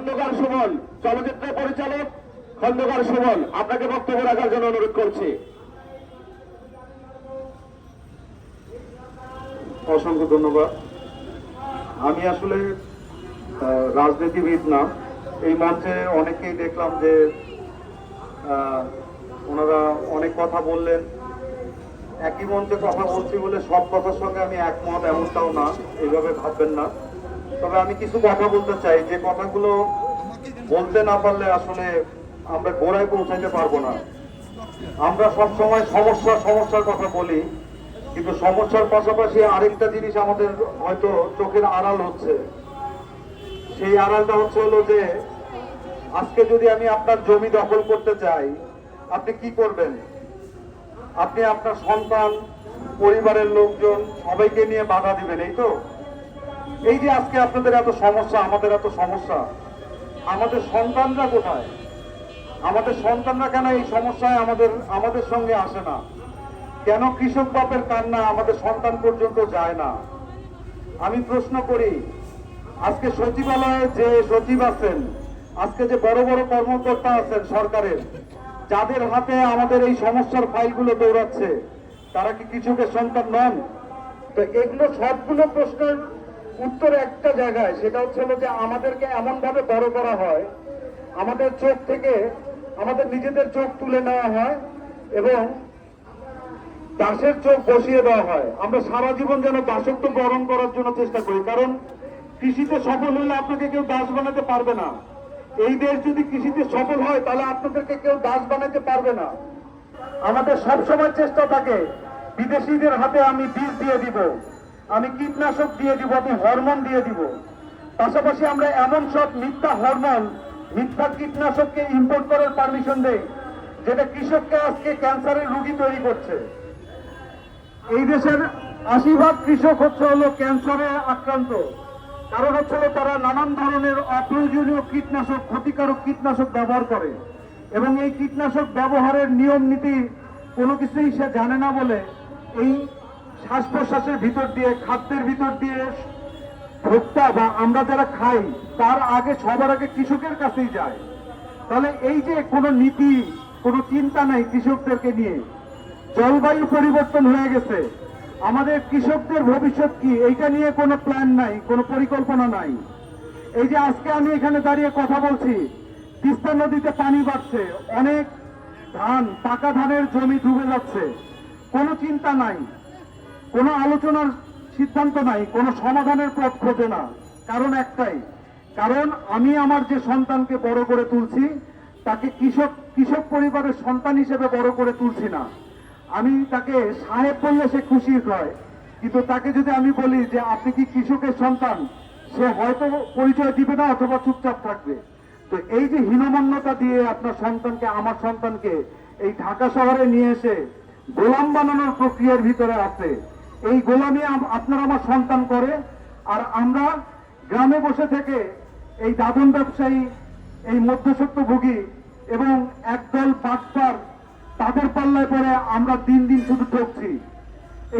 খন্দকার সুমন, চলচ্চিত্র পরিচালক খন্দকার সুমন, আপনাকে বক্তব্য রাখার জন্য অনুরোধ করছি। অসংখ্য ধন্যবাদ। আমি আসলে রাজনীতিবিদ না। এই মঞ্চে অনেকেই দেখলাম যে ওনারা অনেক কথা বললেন। একই মঞ্চে কথা বলছি বলে সব কথার সঙ্গে আমি একমত, এমনটাও না। এইভাবে ভাববেন না। তবে আমি কিছু কথা বলতে চাই। যে কথাগুলো বলতে না পারলে আসলে আমরা গোড়ায় পৌঁছাইতে পারব না। আমরা সব সময় সমস্যা, সমস্যার কথা বলি, কিন্তু সমস্যার পাশাপাশি আরেকটা জিনিস আমাদের হয়তো চোখের আড়াল হচ্ছে। সেই আড়ালটা হচ্ছে হলো যে, আজকে যদি আমি আপনার জমি দখল করতে চাই, আপনি কি করবেন? আপনি আপনার সন্তান, পরিবারের লোকজন, সবাইকে নিয়ে বাধা দিবেন, এই তো? এই যে আজকে আপনাদের এত সমস্যা, আমাদের এত সমস্যা, আমাদের সন্তানরা কোথায়? আমাদের সন্তানরা কেন এই সমস্যায় আমাদের আমাদের সঙ্গে আসে না? কেন কৃষক বাপের কান্না আমাদের সন্তান পর্যন্ত যায় না? আমি প্রশ্ন করি, আজকে সচিবালয়ে যে সচিব আছেন, আজকে যে বড় বড় কর্মকর্তা আছেন সরকারের, যাদের হাতে আমাদের এই সমস্যার ফাইলগুলো দৌড়াচ্ছে, তারা কি কৃষকের সন্তান নন? তো এগুলো সবগুলো প্রশ্নের উত্তর একটা জায়গায়, সেটা হচ্ছে যে আমাদেরকে এমন ভাবে বড় করা হয়, আমাদের চোখ থেকে আমাদের নিজেদের চোখ তুলে নেওয়া হয় এবং দাসের চোখ বসিয়ে দেওয়া হয়। আমরা সারা জীবন যেন দাসত্ব বরণ করার জন্য চেষ্টা করি, কারণ কৃষিতে সফল হলে আপনাকে কেউ দাস বানাতে পারবে না। এই দেশ যদি কৃষিতে সফল হয়, তাহলে আপনাদেরকে কেউ দাস বানাতে পারবে না। আমাদের সবসময় চেষ্টা থাকে, বিদেশিদের হাতে আমি বীজ দিয়ে দিব। আমি কীটনাশক দিয়ে দিব, আমি হরমোন দিয়ে দিব। পাশাপাশি আমরা এমন সব মিথ্যা হরমোন, মিথ্যা কীটনাশককে ইম্পোর্ট করার পারমিশন দেই, যেটা কৃষককে আজকে ক্যান্সারের রোগী তৈরি করছে। এই দেশের আশি ভাগ কৃষক হচ্ছে হলো ক্যান্সারে আক্রান্ত। কারণ হচ্ছে হলো তারা নানান ধরনের অপ্রয়োজনীয় কীটনাশক, ক্ষতিকারক কীটনাশক ব্যবহার করে। এবং এই কীটনাশক ব্যবহারের নিয়ম নীতি কোনো কিছুই সে জানে না বলে এই শ্বাস প্রশ্বাসের ভিতর দিয়ে, খাদ্যের ভিতর দিয়ে, ভোক্তা বা আমরা যারা খাই, তার আগে, সবার আগে কৃষকের কাছেই যায়। তাহলে এই যে কোনো নীতি, কোনো চিন্তা নাই কৃষকদেরকে নিয়ে। জলবায়ু পরিবর্তন হয়ে গেছে। আমাদের কৃষকদের ভবিষ্যৎ কি? এইটা নিয়ে কোনো প্ল্যান নাই, কোনো পরিকল্পনা নাই। এই যে আজকে আমি এখানে দাঁড়িয়ে কথা বলছি, তিস্তা নদীতে পানি বাড়ছে, অনেক ধান, পাকা ধানের জমি ডুবে যাচ্ছে। কোনো চিন্তা নাই। কোনো আলোচনার সিদ্ধান্ত নাই, কোনো সমাধানের পথ খোঁজে না। কারণ একটাই, কারণ আমি আমার যে সন্তানকে বড় করে তুলছি, তাকে কৃষক কৃষক পরিবারের সন্তান হিসেবে বড় করে তুলছি না। আমি তাকে সাহেব বললে সে খুশি হয়, কিন্তু তাকে যদি আমি বলি যে আপনি কি কৃষকের সন্তান, সে হয়তো পরিচয় দিবে না অথবা চুপচাপ থাকবে। তো এই যে হীনমন্যতা দিয়ে আপনার সন্তানকে, আমার সন্তানকে এই ঢাকা শহরে নিয়ে এসে গোলাম বানানোর প্রক্রিয়ার ভিতরে আছে এই গোলামি আপনারা আমার সন্তান করে, আর আমরা গ্রামে বসে থেকে এই দাদন ব্যবসায়ী, এই মধ্যসত্ত্বভোগী এবং একদল বাটপার তাদের পাল্লায় পরে আমরা দিন দিন শুধু ঠকছি।